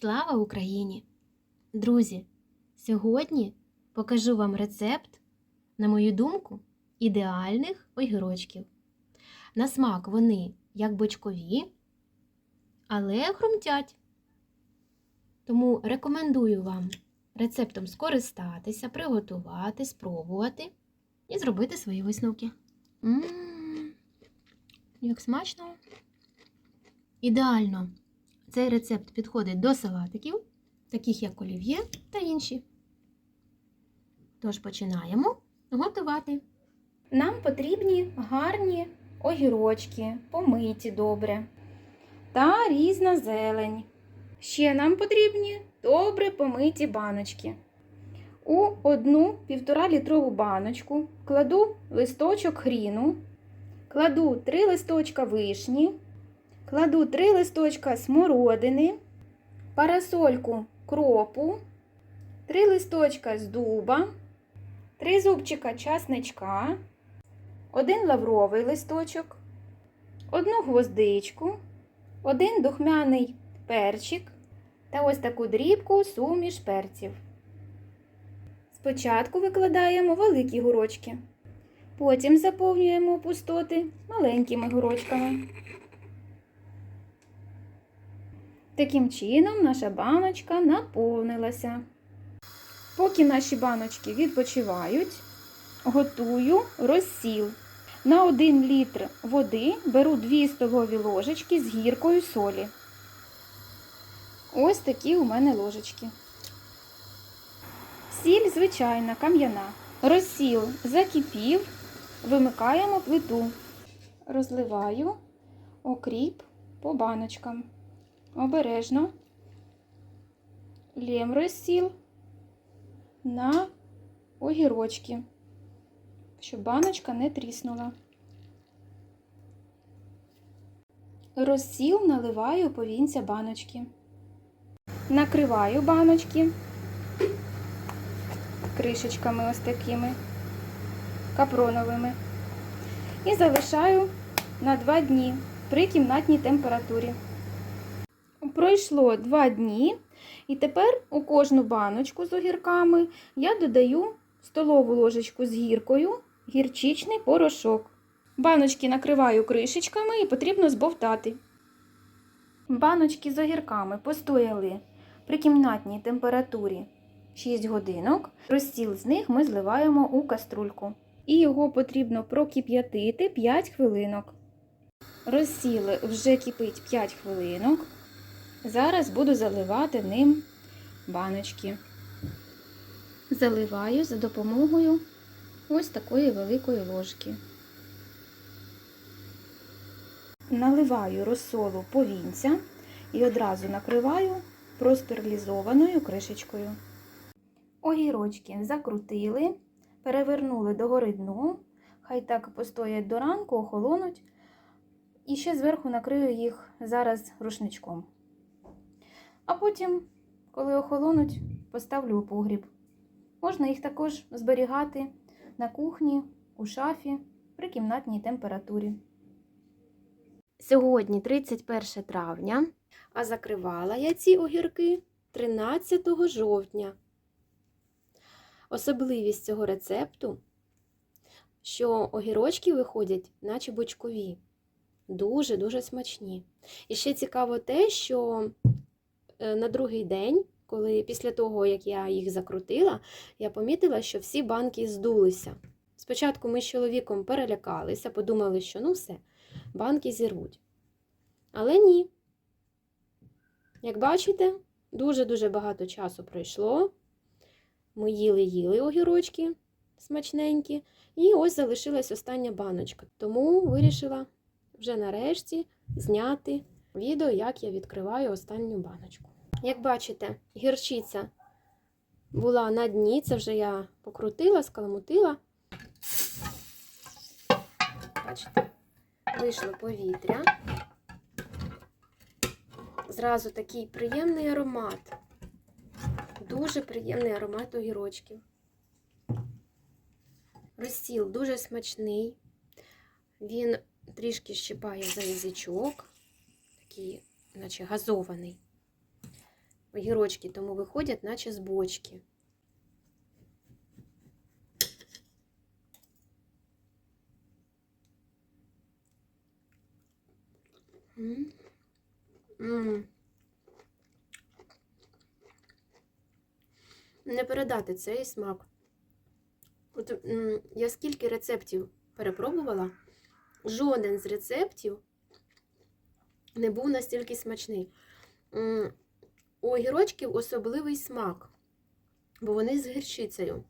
Слава Україні! Друзі! Сьогодні покажу вам рецепт, на мою думку, ідеальних огірочків. На смак вони як бочкові, але хрумтять. Тому рекомендую вам рецептом скористатися, приготувати, спробувати і зробити свої висновки. М, Як смачно! Ідеально! Цей рецепт підходить до салатиків, таких як олів'є та інші. Тож починаємо готувати. Нам потрібні гарні огірочки, помиті добре. Та різна зелень. Ще нам потрібні добре помиті баночки. У одну півтора літрову баночку кладу листочок хріну, кладу три листочка вишні, кладу три листочка смородини, парасольку кропу, три листочка з дуба, три зубчика часничка, один лавровий листочок, одну гвоздичку, один духмяний перчик та ось таку дрібку суміш перців. Спочатку викладаємо великі гурочки, потім заповнюємо пустоти маленькими гурочками. Таким чином наша баночка наповнилася. Поки наші баночки відпочивають, готую розсіл. На 1 літр води беру 2 столові ложечки з гіркою солі. Ось такі у мене ложечки. Сіль звичайна, кам'яна. Розсіл закипів, вимикаємо плиту. Розливаю окріп по баночкам. Обережно. Лєм розсіл на огірочки, щоб баночка не тріснула. Розсіл наливаю повінця баночки. Накриваю баночки кришечками ось такими капроновими. І залишаю на 2 дні при кімнатній температурі. Пройшло 2 дні, і тепер у кожну баночку з огірками я додаю столову ложечку з гіркою, гірчичний порошок. Баночки накриваю кришечками і потрібно збовтати. Баночки з огірками постояли при кімнатній температурі 6 годинок. Розсіл з них ми зливаємо у каструльку. І його потрібно прокип'ятити 5 хвилинок. Розсіл вже кипить 5 хвилинок. Зараз буду заливати ним баночки. Заливаю за допомогою ось такої великої ложки. Наливаю розсолу повінця і одразу накриваю простерилізованою кришечкою. Огірочки закрутили, перевернули догори дну, хай так постоять до ранку, охолонуть. І ще зверху накрию їх зараз рушничком. А потім, коли охолонуть, поставлю у погріб. Можна їх також зберігати на кухні, у шафі при кімнатній температурі. Сьогодні 31 травня, а закривала я ці огірки 13 жовтня. Особливість цього рецепту, що огірочки виходять, наче бочкові, дуже-дуже смачні. І ще цікаво те, що на другий день, коли після того, як я їх закрутила, я помітила, що всі банки здулися. Спочатку ми з чоловіком перелякалися, подумали, що ну все, банки зірвуть. Але ні. Як бачите, дуже-дуже багато часу пройшло. Ми їли-їли огірочки смачненькі, і ось залишилась остання баночка. Тому вирішила вже нарешті зняти відео, як я відкриваю останню баночку. Як бачите, гірчиця була на дні, це вже я покрутила, скаламутила. Бачите, вийшло повітря. Зразу такий приємний аромат. Дуже приємний аромат огірочків. Розсіл дуже смачний. Він трішки щипає за язичок, такий, наче газований. огірочки, тому виходять, наче з бочки. Не передати цей смак. От, я скільки рецептів перепробувала, жоден з рецептів не був настільки смачний. У огірочків особливий смак, бо вони з гірчицею.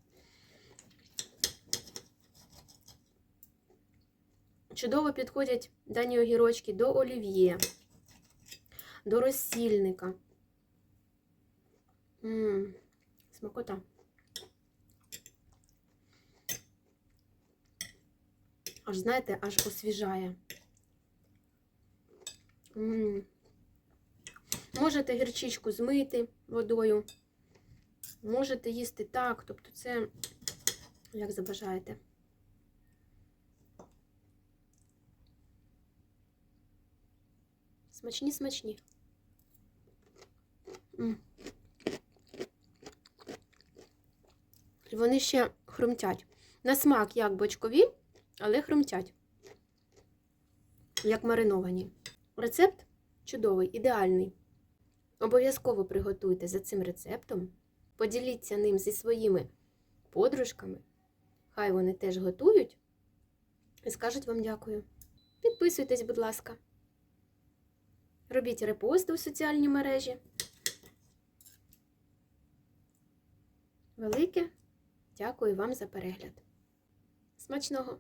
Чудово підходять дані огірочки до олів'є, до розсільника. М, Смакота. Аж, знаєте, аж освіжає. Можете гірчичку змити водою. Можете їсти так, тобто це як забажаєте. Смачні, смачні. Вони ще хрумтять. На смак як бочкові, але хрумтять. Як мариновані. Рецепт чудовий, ідеальний. Обов'язково приготуйте за цим рецептом. Поділіться ним зі своїми подружками. Хай вони теж готують і скажуть вам дякую. Підписуйтесь, будь ласка. Робіть репости у соціальні мережі. Велике дякую вам за перегляд. Смачного!